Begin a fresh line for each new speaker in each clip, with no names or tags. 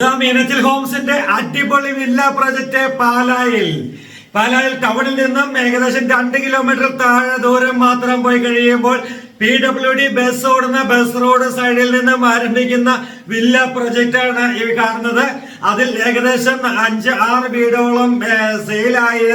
മീനച്ചിൽ ഹോംസിന്റെ അടിപൊളി villa project പാലായിൽ. പാലായിൽ ടൗണിൽ നിന്നും ഏകദേശം രണ്ട് കിലോമീറ്റർ താഴെ ദൂരം മാത്രം പോയി കഴിയുമ്പോൾ പി ഡബ്ല്യു ഡി ബസ് ഓടുന്ന ബസ് റോഡ് സൈഡിൽ നിന്നും ആരംഭിക്കുന്ന വില്ല പ്രൊജക്റ്റ് ആണ് ഈ കാണുന്നത്. അതിൽ ഏകദേശം അഞ്ച് ആറ് വീടോളം സെയിലായ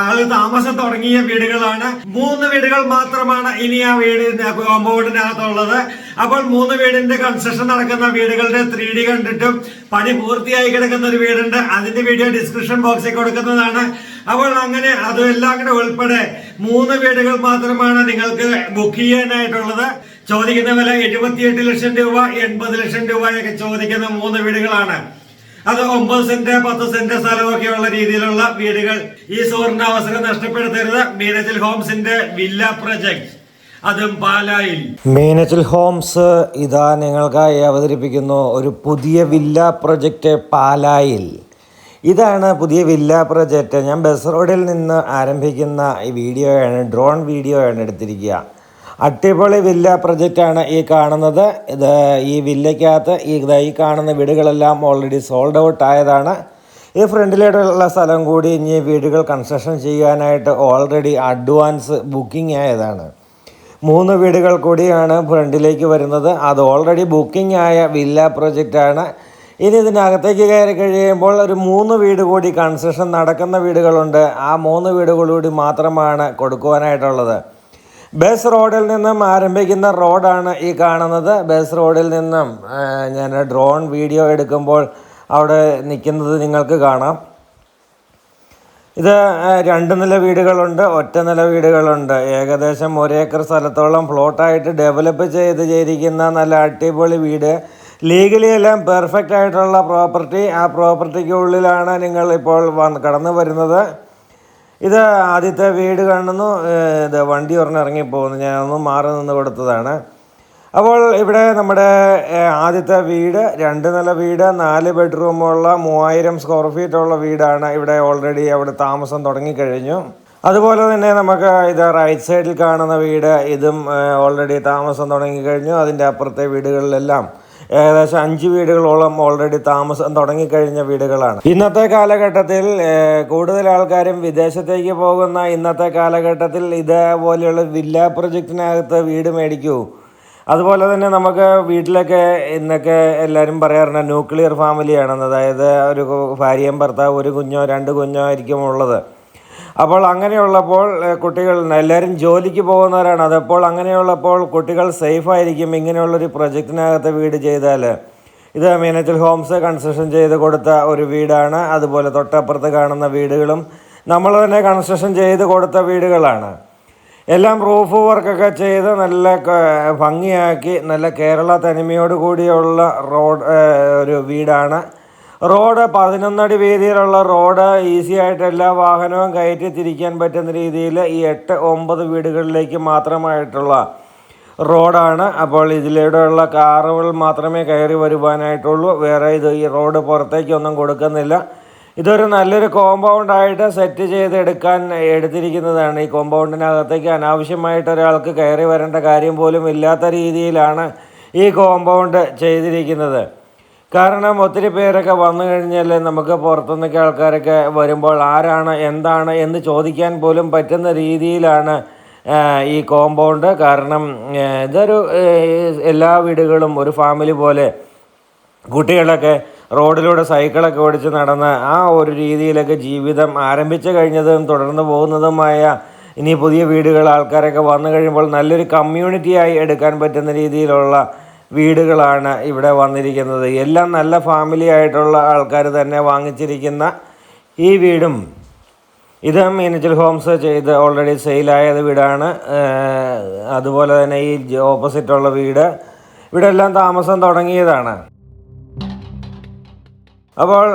ആൾ താമസം തുടങ്ങിയ വീടുകളാണ്. മൂന്ന് വീടുകൾ മാത്രമാണ് ഇനി ആ വീട് കോമ്പൗണ്ടിനകത്തുള്ളത്. അപ്പോൾ മൂന്ന് വീടിന്റെ കൺസ്ട്രക്ഷൻ നടക്കുന്ന വീടുകളുടെ ത്രീ ഡി കണ്ടിട്ടും പണി പൂർത്തിയായി കിടക്കുന്ന ഒരു വീടുണ്ട്. അതിന്റെ വീഡിയോ ഡിസ്ക്രിപ്ഷൻ ബോക്സിൽ കൊടുക്കുന്നതാണ്. അപ്പോൾ അങ്ങനെ അതെല്ലാം കൂടെ ഉൾപ്പെടെ മൂന്ന് വീടുകൾ മാത്രമാണ് നിങ്ങൾക്ക് ബുക്ക് ചെയ്യാനായിട്ടുള്ളത്. ചോദിക്കുന്ന വില എഴുപത്തിയെട്ട് ലക്ഷം രൂപ എൺപത് ലക്ഷം രൂപയൊക്കെ ചോദിക്കുന്ന മൂന്ന് വീടുകളാണ്. അത് ഒമ്പത് സെന്റ് പത്ത് സെന്റ് സ്ഥലമൊക്കെ ഉള്ള രീതിയിലുള്ള വീടുകൾ ഈ സുവർണ അവസരം നഷ്ടപ്പെടുത്തരുത്. മീനച്ചിൽ ഹോംസിന്റെ വില്ല പ്രൊജക്ട്. അതും പാലായിൽ.
മീനച്ചിൽ ഹോംസ് ഇതാ നിങ്ങൾക്കായി അവതരിപ്പിക്കുന്നു. ഒരു പുതിയ വില്ല പ്രൊജക്റ്റ് പാലായിൽ. ഇതാണ് പുതിയ വില്ല പ്രൊജക്റ്റ് ഞാൻ ബസ് റോഡിൽ നിന്ന് ആരംഭിക്കുന്ന ഈ വീഡിയോയാണ് ഡ്രോൺ വീഡിയോയാണ് എടുത്തിരിക്കുക. അടിപൊളി വില്ല പ്രൊജക്റ്റാണ് ഈ കാണുന്നത്. ഇത് ഈ വില്ലയ്ക്കകത്ത് ഈ ഈ കാണുന്ന വീടുകളെല്ലാം ഓൾറെഡി സോൾഡ് ഔട്ട് ആയതാണ്. ഈ ഫ്രണ്ടിലായിട്ടുള്ള സ്ഥലം കൂടി ഇനി വീടുകൾ കൺസ്ട്രക്ഷൻ ചെയ്യാനായിട്ട് ഓൾറെഡി അഡ്വാൻസ് ബുക്കിംഗ് ആയതാണ്. മൂന്ന് വീടുകൾ കൂടിയാണ് ഫ്രണ്ടിലേക്ക് വരുന്നത്. അത് ഓൾറെഡി ബുക്കിംഗ് ആയ വില്ല പ്രൊജക്റ്റാണ്. ഇനി ഇതിനകത്തേക്ക് കയറി കഴിയുമ്പോൾ ഒരു മൂന്ന് വീട് കൂടി കൺസ്ട്രക്ഷൻ നടക്കുന്ന വീടുകളുണ്ട്. ആ മൂന്ന് വീടുകളൂടി മാത്രമാണ് കൊടുക്കുവാനായിട്ടുള്ളത്. ബസ് റോഡിൽ നിന്നും ആരംഭിക്കുന്ന റോഡാണ് ഈ കാണുന്നത്. ബസ് റോഡിൽ നിന്നും ഞാൻ ഡ്രോൺ വീഡിയോ എടുക്കുമ്പോൾ അവിടെ നിൽക്കുന്നത് നിങ്ങൾക്ക് കാണാം. ഇത് രണ്ട് നില വീടുകളുണ്ട് ഒറ്റ നില വീടുകളുണ്ട്. ഏകദേശം ഒരേക്കർ സ്ഥലത്തോളം പ്ലോട്ടായിട്ട് ഡെവലപ്പ് ചെയ്ത് ചെയ്തിരിക്കുന്ന നല്ല അടിപൊളി വീട്. ലീഗലി എല്ലാം പെർഫെക്റ്റ് ആയിട്ടുള്ള പ്രോപ്പർട്ടി ആ പ്രോപ്പർട്ടിക്കുള്ളിലാണ് നിങ്ങൾ ഇപ്പോൾ കടന്നു വരുന്നത്. ഇത് ആദ്യത്തെ വീട് കാണുന്നു. ഇത് വണ്ടി ഒരെണ്ണം ഇറങ്ങിപ്പോകുന്നു ഞാനൊന്ന് മാറി നിന്ന് കൊടുത്തതാണ്. അപ്പോൾ ഇവിടെ നമ്മുടെ ആദ്യത്തെ വീട് രണ്ട് നില വീട് നാല് ബെഡ്റൂമുള്ള മൂവായിരം സ്ക്വയർ ഫീറ്റ് ഉള്ള വീടാണ് ഇവിടെ ഓൾറെഡി അവിടെ താമസം തുടങ്ങിക്കഴിഞ്ഞു അതുപോലെ തന്നെ നമുക്ക് ഇത് റൈറ്റ് സൈഡിൽ കാണുന്ന വീട് ഇതും ഓൾറെഡി താമസം തുടങ്ങിക്കഴിഞ്ഞു അതിന്റെ അപ്പുറത്തെ വീടുകളിലെല്ലാം. ഏകദേശം അഞ്ച് വീടുകളോളം ഓൾറെഡി താമസം തുടങ്ങിക്കഴിഞ്ഞ വീടുകളാണ്. ഇന്നത്തെ കാലഘട്ടത്തിൽ കൂടുതൽ ആൾക്കാരും വിദേശത്തേക്ക് പോകുന്ന ഇന്നത്തെ കാലഘട്ടത്തിൽ ഇതേപോലെയുള്ള വില്ല പ്രൊജക്റ്റിനകത്ത് വീട് മേടിക്കൂ. അതുപോലെ തന്നെ നമുക്ക് വീട്ടിലൊക്കെ ഇന്നൊക്കെ എല്ലാവരും പറയാറുണ്ട് ന്യൂക്ലിയർ ഫാമിലിയാണെന്ന് അതായത് ഒരു ഭാര്യയും ഭർത്താവ് ഒരു കുഞ്ഞോ രണ്ട് കുഞ്ഞോ ആയിരിക്കും ഉള്ളത്. അപ്പോൾ അങ്ങനെയുള്ളപ്പോൾ കുട്ടികൾ എല്ലാവരും ജോലിക്ക് പോകുന്നവരാണ്. അതപ്പോൾ അങ്ങനെയുള്ളപ്പോൾ കുട്ടികൾ സേഫായിരിക്കും ഇങ്ങനെയുള്ളൊരു പ്രൊജക്റ്റിനകത്ത് വീട് ചെയ്താൽ. ഇത് മീനച്ചിൽ ഹോംസ് കൺസ്ട്രക്ഷൻ ചെയ്ത് കൊടുത്ത ഒരു വീടാണ്. അതുപോലെ തൊട്ടപ്പുറത്ത് കാണുന്ന വീടുകളും നമ്മൾ തന്നെ കൺസ്ട്രക്ഷൻ ചെയ്ത് കൊടുത്ത വീടുകളാണ്. എല്ലാം റൂഫ് വർക്കൊക്കെ ചെയ്ത് നല്ല ഭംഗിയാക്കി നല്ല കേരള തനിമയോട് കൂടിയുള്ള റോഡ് ഒരു വീടാണ്. റോഡ് പതിനൊന്നടി വീതിയിലുള്ള റോഡ് ഈസി ആയിട്ട് എല്ലാ വാഹനവും കയറ്റി തിരിക്കാൻ പറ്റുന്ന രീതിയിൽ ഈ എട്ട് ഒമ്പത് വീടുകളിലേക്ക് മാത്രമായിട്ടുള്ള റോഡാണ്. അപ്പോൾ ഇതിലൂടെയുള്ള കാറുകൾ മാത്രമേ കയറി വരുവാനായിട്ടുള്ളൂ. വേറെ ഇത് ഈ റോഡ് പുറത്തേക്കൊന്നും കൊടുക്കുന്നില്ല. ഇതൊരു നല്ലൊരു കോമ്പൗണ്ടായിട്ട് സെറ്റ് ചെയ്ത് എടുക്കാൻ എടുത്തിരിക്കുന്നതാണ്. ഈ കോമ്പൗണ്ടിനകത്തേക്ക് അനാവശ്യമായിട്ട് ഒരാൾക്ക് കയറി വരേണ്ട കാര്യം പോലും ഇല്ലാത്ത രീതിയിലാണ് ഈ കോമ്പൗണ്ട് ചെയ്തിരിക്കുന്നത്. കാരണം ഒത്തിരി പേരൊക്കെ വന്നു കഴിഞ്ഞാൽ നമുക്ക് പുറത്തുനിന്നൊക്കെ ആൾക്കാരൊക്കെ വരുമ്പോൾ ആരാണ് എന്താണ് എന്ന് ചോദിക്കാൻ പോലും പറ്റുന്ന രീതിയിലാണ് ഈ കോമ്പൗണ്ട്. കാരണം ഇതൊരു എല്ലാ വീടുകളും ഒരു ഫാമിലി പോലെ കുട്ടികളൊക്കെ റോഡിലൂടെ സൈക്കിളൊക്കെ ഓടിച്ച് നടന്ന് ആ ഒരു രീതിയിലൊക്കെ ജീവിതം ആരംഭിച്ചു കഴിഞ്ഞതും തുടർന്ന് പോകുന്നതുമായ ഇനി പുതിയ വീടുകൾ ആൾക്കാരൊക്കെ വന്നു കഴിയുമ്പോൾ നല്ലൊരു കമ്മ്യൂണിറ്റിയായി എടുക്കാൻ പറ്റുന്ന രീതിയിലുള്ള വീടുകളാണ് ഇവിടെ വന്നിരിക്കുന്നത്. എല്ലാം നല്ല ഫാമിലി ആയിട്ടുള്ള ആൾക്കാർ തന്നെ വാങ്ങിച്ചിരിക്കുന്ന ഈ വീടും ഇത് മീനച്ചൽ ഹോംസ് ചെയ്ത് ഓൾറെഡി സെയിലായത് വീടാണ്. അതുപോലെ തന്നെ ഈ ഓപ്പോസിറ്റുള്ള വീട്. ഇവിടെ എല്ലാം താമസം തുടങ്ങിയതാണ്. അപ്പോൾ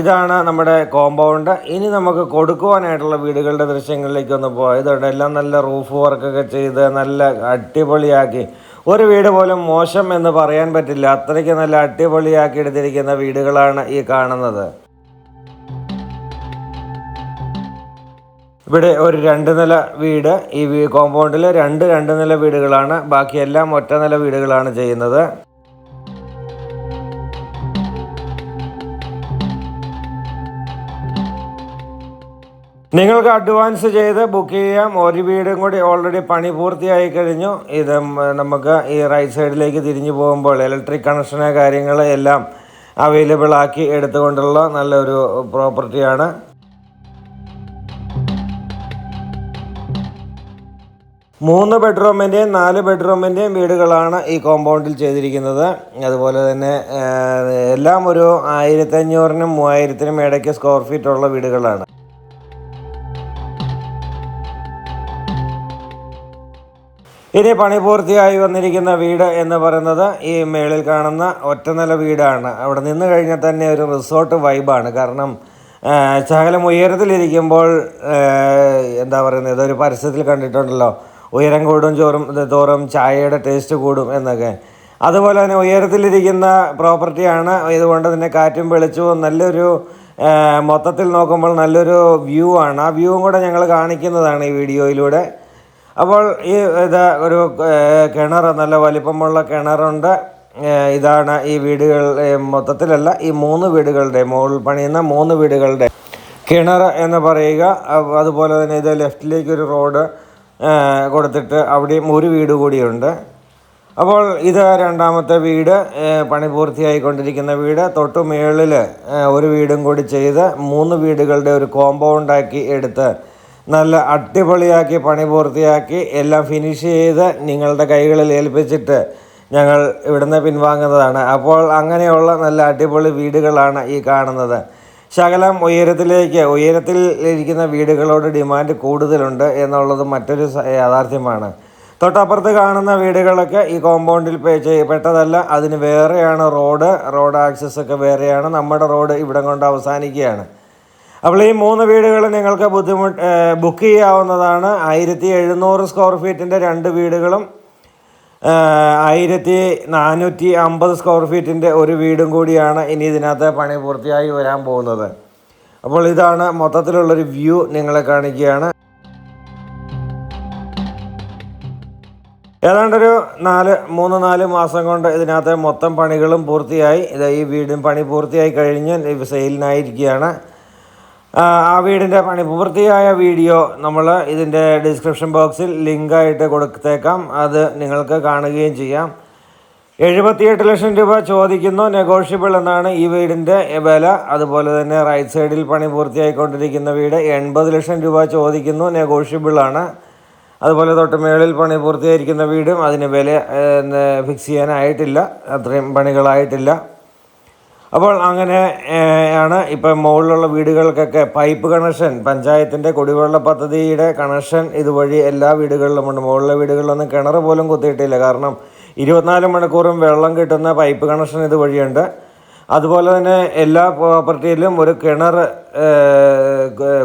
ഇതാണ് നമ്മുടെ കോമ്പൗണ്ട് ഇനി നമുക്ക് കൊടുക്കുവാനായിട്ടുള്ള വീടുകളുടെ ദൃശ്യങ്ങളിലേക്ക് ഒന്ന് ഇതുണ്ട് എല്ലാം നല്ല റൂഫ് വർക്കൊക്കെ ചെയ്ത് നല്ല അടിപൊളിയാക്കി ഒരു വീട് പോലും മോശം എന്ന് പറയാൻ പറ്റില്ല. അത്രയ്ക്ക് നല്ല അടിപൊളിയാക്കി എടുത്തിരിക്കുന്ന വീടുകളാണ് ഈ കാണുന്നത്. ഇവിടെ ഒരു രണ്ട് നില വീട്. ഈ കോമ്പൗണ്ടിൽ രണ്ട് രണ്ട് നില വീടുകളാണ്. ബാക്കിയെല്ലാം ഒറ്റ നില വീടുകളാണ് ചെയ്യുന്നത്. നിങ്ങൾക്ക് അഡ്വാൻസ് ചെയ്ത് ബുക്ക് ചെയ്യാം. ഒരു വീടും കൂടി ഓൾറെഡി പണി പൂർത്തിയായി കഴിഞ്ഞു. ഇത് നമുക്ക് ഈ റൈറ്റ് സൈഡിലേക്ക് തിരിഞ്ഞു പോകുമ്പോൾ ഇലക്ട്രിക് കണക്ഷന് കാര്യങ്ങൾ എല്ലാം അവൈലബിൾ ആക്കി എടുത്തുകൊണ്ടുള്ള നല്ലൊരു പ്രോപ്പർട്ടിയാണ് മൂന്ന് ബെഡ്റൂമിന്റെയും നാല് ബെഡ്റൂമിന്റെയും വീടുകളാണ് ഈ കോമ്പൗണ്ടിൽ ചെയ്തിരിക്കുന്നത്. അതുപോലെ തന്നെ എല്ലാം ഒരു ആയിരത്തഞ്ഞൂറിനും മൂവായിരത്തിനും ഇടയ്ക്ക് സ്ക്വയർ ഫീറ്റ് ഉള്ള വീടുകളാണ്. ഇനി പണി പൂർത്തിയായി വന്നിരിക്കുന്ന വീട് എന്ന് പറയുന്നത് ഈ മേളിൽ കാണുന്ന ഒറ്റ നില വീടാണ്. അവിടെ നിന്ന് കഴിഞ്ഞാൽ തന്നെ ഒരു റിസോർട്ട് വൈബാണ്. കാരണം ശകലം ഉയരത്തിലിരിക്കുമ്പോൾ എന്താ പറയുന്നത് ഇതൊരു പരസ്യത്തിൽ കണ്ടിട്ടുണ്ടല്ലോ. ഉയരം കൂടും ചോറും തോറും ചായയുടെ ടേസ്റ്റ് കൂടും എന്നൊക്കെ. അതുപോലെ തന്നെ ഉയരത്തിലിരിക്കുന്ന പ്രോപ്പർട്ടിയാണ് ഇതുകൊണ്ട് തന്നെ കാറ്റും വെളിച്ചവും നല്ലൊരു മൊത്തത്തിൽ നോക്കുമ്പോൾ നല്ലൊരു വ്യൂ ആണ്. ആ വ്യൂവും കൂടെ ഞങ്ങൾ കാണിക്കുന്നതാണ് ഈ വീഡിയോയിലൂടെ. അപ്പോൾ ഈ ഇത് ഒരു കിണർ നല്ല വലിപ്പമുള്ള കിണറുണ്ട്. ഇതാണ് ഈ വീടുകൾ മൊത്തത്തിലല്ല ഈ മൂന്ന് വീടുകളുടെ മുകളിൽ പണിയുന്ന മൂന്ന് വീടുകളുടെ കിണർ എന്ന് പറയുക. അതുപോലെ തന്നെ ഇത് ലെഫ്റ്റിലേക്ക് ഒരു റോഡ് കൊടുത്തിട്ട് അവിടെയും ഒരു വീട് കൂടിയുണ്ട്. അപ്പോൾ ഇത് രണ്ടാമത്തെ വീട് പണി പൂർത്തിയായിക്കൊണ്ടിരിക്കുന്ന വീട്. തൊട്ടു മുകളിൽ ഒരു വീടും കൂടി ചെയ്ത് മൂന്ന് വീടുകളുടെ ഒരു കോമ്പൗണ്ടാക്കി എടുത്ത് നല്ല അടിപൊളിയാക്കി പണി പൂർത്തിയാക്കി എല്ലാം ഫിനിഷ് ചെയ്ത് നിങ്ങളുടെ കൈകളിൽ ഏൽപ്പിച്ചിട്ട് ഞങ്ങൾ ഇവിടുന്ന് പിൻവാങ്ങുന്നതാണ്. അപ്പോൾ അങ്ങനെയുള്ള നല്ല അടിപൊളി വീടുകളാണ് ഈ കാണുന്നത്. ശകലം ഉയരത്തിലേക്ക് ഉയരത്തിൽ ഇരിക്കുന്ന വീടുകളോട് ഡിമാൻഡ് കൂടുതലുണ്ട് എന്നുള്ളത് മറ്റൊരു യാഥാർത്ഥ്യമാണ്. തൊട്ടപ്പുറത്ത് കാണുന്ന വീടുകളൊക്കെ ഈ കോമ്പൗണ്ടിൽ പേ ചെയ്യപ്പെട്ടതല്ല അതിന് വേറെയാണ് റോഡ് റോഡ് ആക്സസ് ഒക്കെ വേറെയാണ്. നമ്മുടെ റോഡ് ഇവിടം കൊണ്ട് അവസാനിക്കുകയാണ്. അപ്പോൾ ഈ മൂന്ന് വീടുകൾ നിങ്ങൾക്ക് ബുദ്ധിമുട്ട് ബുക്ക് ചെയ്യാവുന്നതാണ്. ആയിരത്തി എഴുന്നൂറ് സ്ക്വയർ ഫീറ്റിന്റെ രണ്ട് വീടുകളും ആയിരത്തി നാനൂറ്റി അമ്പത് സ്ക്വയർ ഫീറ്റിന്റെ ഒരു വീടും കൂടിയാണ് ഇനി ഇതിനകത്ത് പണി പൂർത്തിയായി വരാൻ പോകുന്നത്. അപ്പോൾ ഇതാണ് മൊത്തത്തിലുള്ളൊരു വ്യൂ നിങ്ങളെ കാണിക്കുകയാണ്. ഏതാണ്ടൊരു നാല് മൂന്ന് നാല് മാസം കൊണ്ട് ഇതിനകത്ത് മൊത്തം പണികളും പൂർത്തിയായി. ഇത് ഈ വീടും പണി പൂർത്തിയായി കഴിഞ്ഞ് സെയിലിനായിരിക്കുകയാണ് ആ വീടിന്റെ പണി പൂർത്തിയായ വീഡിയോ നമ്മൾ ഇതിന്റെ ഡിസ്ക്രിപ്ഷൻ ബോക്സിൽ ലിങ്കായിട്ട് കൊടുത്തേക്കാം. അത് നിങ്ങൾക്ക് കാണുകയും ചെയ്യാം. എഴുപത്തിയെട്ട് ലക്ഷം രൂപ ചോദിക്കുന്നു. നെഗോഷ്യബിൾ എന്നാണ് ഈ വീടിന്റെ വില. അതുപോലെ തന്നെ റൈറ്റ് സൈഡിൽ പണി പൂർത്തിയായിക്കൊണ്ടിരിക്കുന്ന വീട് എൺപത് ലക്ഷം രൂപ ചോദിക്കുന്നു. നെഗോഷ്യബിൾ ആണ്. അതുപോലെ തൊട്ട് മേളിൽ പണി പൂർത്തിയായിരിക്കുന്ന വീടും അതിന് വില ഫിക്സ് ചെയ്യാനായിട്ടില്ല. അത്രയും പണികളായിട്ടില്ല. അപ്പോൾ അങ്ങനെ ആണ് ഇപ്പം മുകളിലുള്ള വീടുകൾക്കൊക്കെ പൈപ്പ് കണക്ഷൻ പഞ്ചായത്തിന്റെ കുടിവെള്ള പദ്ധതിയുടെ കണക്ഷൻ ഇതുവഴി എല്ലാ വീടുകളിലുമുണ്ട് മുകളിലെ വീടുകളിലൊന്നും കിണർ പോലും കുത്തിയിട്ടില്ല. കാരണം ഇരുപത്തിനാല് മണിക്കൂറും വെള്ളം കിട്ടുന്ന പൈപ്പ് കണക്ഷൻ ഇതുവഴിയുണ്ട്. അതുപോലെ തന്നെ എല്ലാ പ്രോപ്പർട്ടിയിലും ഒരു കിണർ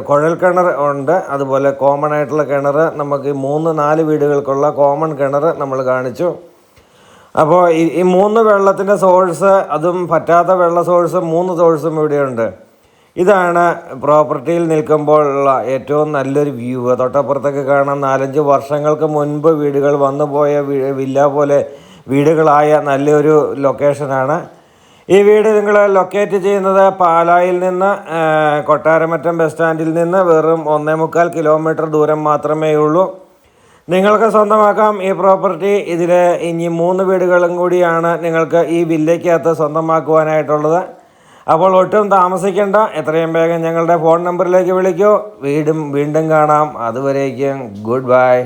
കുഴൽ കിണർ ഉണ്ട്. അതുപോലെ കോമൺ ആയിട്ടുള്ള കിണർ നമുക്ക് മൂന്ന് നാല് വീടുകൾക്കുള്ള കോമൺ കിണർ നമ്മൾ കാണിച്ചു. അപ്പോൾ ഈ മൂന്ന് വെള്ളത്തിന്റെ സോഴ്സ് അതും പറ്റാത്ത വെള്ള സോഴ്സ് മൂന്ന് സോഴ്സും ഇവിടെയുണ്ട്. ഇതാണ് പ്രോപ്പർട്ടിയിൽ നിൽക്കുമ്പോഴുള്ള ഏറ്റവും നല്ലൊരു വ്യൂ തൊട്ടപ്പുറത്തൊക്കെ കാണാൻ നാലഞ്ച് വർഷങ്ങൾക്ക് മുൻപ് വീടുകൾ വന്നു പോയ വില്ല പോലെ വീടുകളായ നല്ലൊരു ലൊക്കേഷനാണ് ഈ വീട് നിങ്ങൾ ലൊക്കേറ്റ് ചെയ്യുന്നത് പാലായിൽ നിന്ന് കൊട്ടാരമറ്റം ബസ് സ്റ്റാൻഡിൽ നിന്ന് വെറും ഒന്നേ മുക്കാൽ കിലോമീറ്റർ ദൂരം മാത്രമേ ഉള്ളൂ. നിങ്ങൾക്ക് സ്വന്തമാക്കാം ഈ പ്രോപ്പർട്ടി. ഇതിൽ ഇനി മൂന്ന് വീടുകളും കൂടിയാണ് നിങ്ങൾക്ക് ഈ വില്ലയ്ക്കകത്ത് സ്വന്തമാക്കുവാനായിട്ടുള്ളത്. അപ്പോൾ ഒട്ടും താമസിക്കേണ്ട. എത്രയും വേഗം ഞങ്ങളുടെ ഫോൺ നമ്പറിലേക്ക് വിളിക്കൂ. വീടും വീണ്ടും കാണാം. അതുവരേക്കും ഗുഡ് ബൈ.